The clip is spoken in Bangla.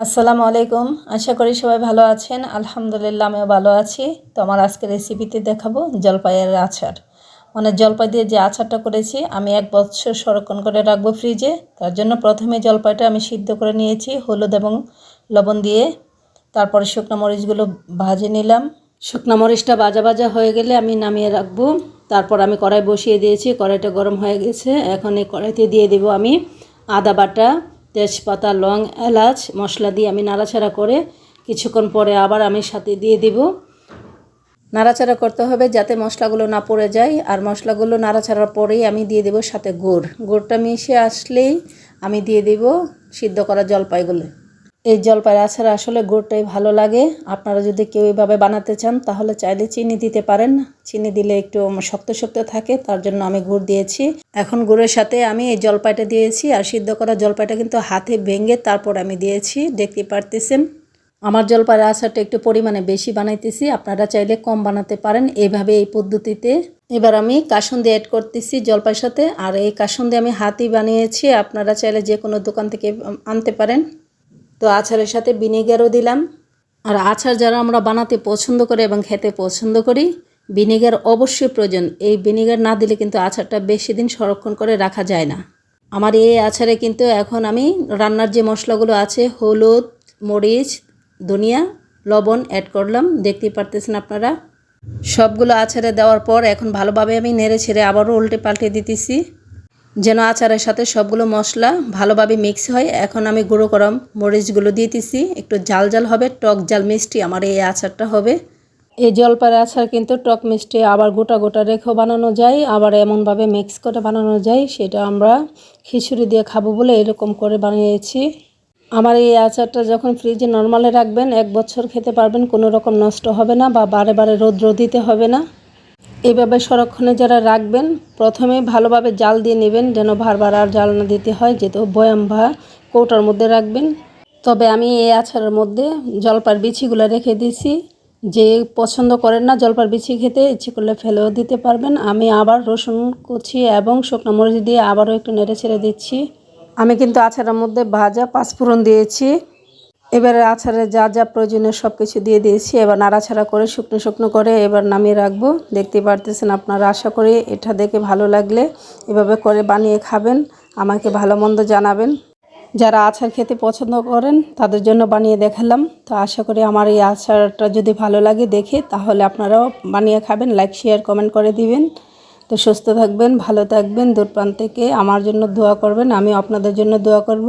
আসসালামু আলাইকুম। আশা করি সবাই ভালো আছেন। আলহামদুলিল্লাহ, আমিও ভালো আছি। তো আমার আজকে রেসিপিতে দেখাবো, জলপাইয়ের আচার। মানে জলপাই দিয়ে যে আচারটা করেছি, আমি এক বছর সংরক্ষণ করে রাখব ফ্রিজে তার জন্য প্রথমে জলপাইটা আমি সিদ্ধ করে নিয়েছি, হলুদ এবং লবণ দিয়ে। তারপরে শুকনো মরিচগুলো ভাজে নিলাম। শুকনো মরিচটা ভাজা ভাজা হয়ে গেলে আমি নামিয়ে রাখব। তারপর আমি কড়াই বসিয়ে দিয়েছি, কড়াইটা গরম হয়ে গেছে। এখন এই কড়াইতে দিয়ে দেবো আমি আদা বাটা। তেজপাতা, লং, এলাচ মশলা দিয়ে আমি নাড়াচাড়া করে কিছুক্ষণ পরে আবার আমি সাথে দিয়ে দিব। নাড়াচাড়া করতে হবে যাতে মশলাগুলো না পড়ে যায়। আর মশলাগুলো নাড়াচাড়ার পরেই আমি দিয়ে দেবো সাথে গুড়। গুড়টা মিশে আসলেই আমি দিয়ে দেব সিদ্ধ করা জলপাইগুলো। এই জলপাইয়ের আচার আসলে গুড়টাই ভালো লাগে। আপনারা যদি কেউ এভাবে বানাতে চান, তাহলে চাইলে চিনি দিতে পারেন। চিনি দিলে একটু শক্ত শক্ত থাকে, তার জন্য আমি গুড় দিয়েছি। এখন গুড়ের সাথে আমি এই জলপাইটা দিয়েছি, আর সিদ্ধ করা জলপাইটা কিন্তু হাতে ভেঙে তারপর আমি দিয়েছি। দেখতে পারতেছেন, আমার জলপাইয়ের আচারটা একটু পরিমাণে বেশি বানাইতেছি। আপনারা চাইলে কম বানাতে পারেন এইভাবে এই পদ্ধতিতে। এবার আমি কাসুন্দি অ্যাড করতেছি জলপাইয়ের সাথে, আর এই কাসুন্দি আমি হাতেই বানিয়েছি। আপনারা চাইলে যে কোনো দোকান থেকে আনতে পারেন। তো আচারের সাথে ভিনেগারও দিলাম। আর আচার যারা আমরা বানাতে পছন্দ করি এবং খেতে পছন্দ করি, ভিনেগার অবশ্যই প্রয়োজন। এই ভিনেগার না দিলে কিন্তু আচারটা বেশি দিন সংরক্ষণ করে রাখা যায় না। আমার এই আচারে কিন্তু এখন আমি রান্নার যে মশলাগুলো আছে, হলুদ, মরিচ, ধনিয়া, লবণ অ্যাড করলাম। দেখতেই পারতেছেন আপনারা? সবগুলো আচারে দেওয়ার পর এখন ভালোভাবে আমি নেড়ে ছেড়ে আবারও উল্টে পাল্টে দিতেছি। যেন আচারের সাথে সবগুলো মশলা ভালোভাবে মিক্স হয়। এখন আমি গুঁড়ো গরম মরিচগুলো দিয়ে দিতেছি একটু জাল জাল হবে, টক জাল মিষ্টি আমার এই আচারটা হবে। এই জলপাইয়ের আচার কিন্তু টক মিষ্টি, আবার গোটা গোটা রেখেও বানানো যায়, আবার এমনভাবে মিক্স করে বানানো যায়, সেটা আমরা খিচুড়ি দিয়ে খাব বলে এরকম করে বানিয়েছি। আমার এই আচারটা যখন ফ্রিজে নর্মালে রাখবেন, এক বছর খেতে পারবেন, কোনো রকম নষ্ট হবে না বা বারে বারে রৌদ্র দিতে হবে না। এইভাবে সংরক্ষণে যারা রাখবেন, প্রথমে ভালোভাবে জাল দিয়ে নেবেন যেন বারবার আর জাল না দিতে হয়, যেহেতু বয়াম বা কৌটার মধ্যে রাখবেন। তবে আমি এই আচারের মধ্যে জলপার বিছিগুলো রেখে দিয়েছি। যে পছন্দ করেন না জলপার বিছি খেতে, ইচ্ছে করলে ফেলেও দিতে পারবেন। আমি আবার রসুন কুচি এবং শুকনো মরিচ দিয়ে আবারও একটু নেড়ে ছেড়ে দিচ্ছি। আমি কিন্তু আচারের মধ্যে ভাজা পাঁচফোড়ন দিয়েছি। এবারে আচারে যা যা প্রয়োজনীয় সব কিছু দিয়ে দিয়েছি। এবার নাড়াছাড়া করে, শুকনো শুকনো করে এবার নামিয়ে রাখব। দেখতে পারতেছেন আপনারা, আশা করি এটা দেখে ভালো লাগলে এভাবে করে বানিয়ে খাবেন। আমাকে ভালো মন্দ জানাবেন। যারা আচার খেতে পছন্দ করেন, তাদের জন্য বানিয়ে দেখালাম। তো আশা করি আমার এই আচারটা যদি ভালো লাগে দেখে, তাহলে আপনারাও বানিয়ে খাবেন। লাইক শেয়ার কমেন্ট করে দিবেন। তো সুস্থ থাকবেন, ভালো থাকবেন। দূর প্রান্ত থেকে আমার জন্য দোয়া করবেন আমি আপনাদের জন্য দোয়া করব।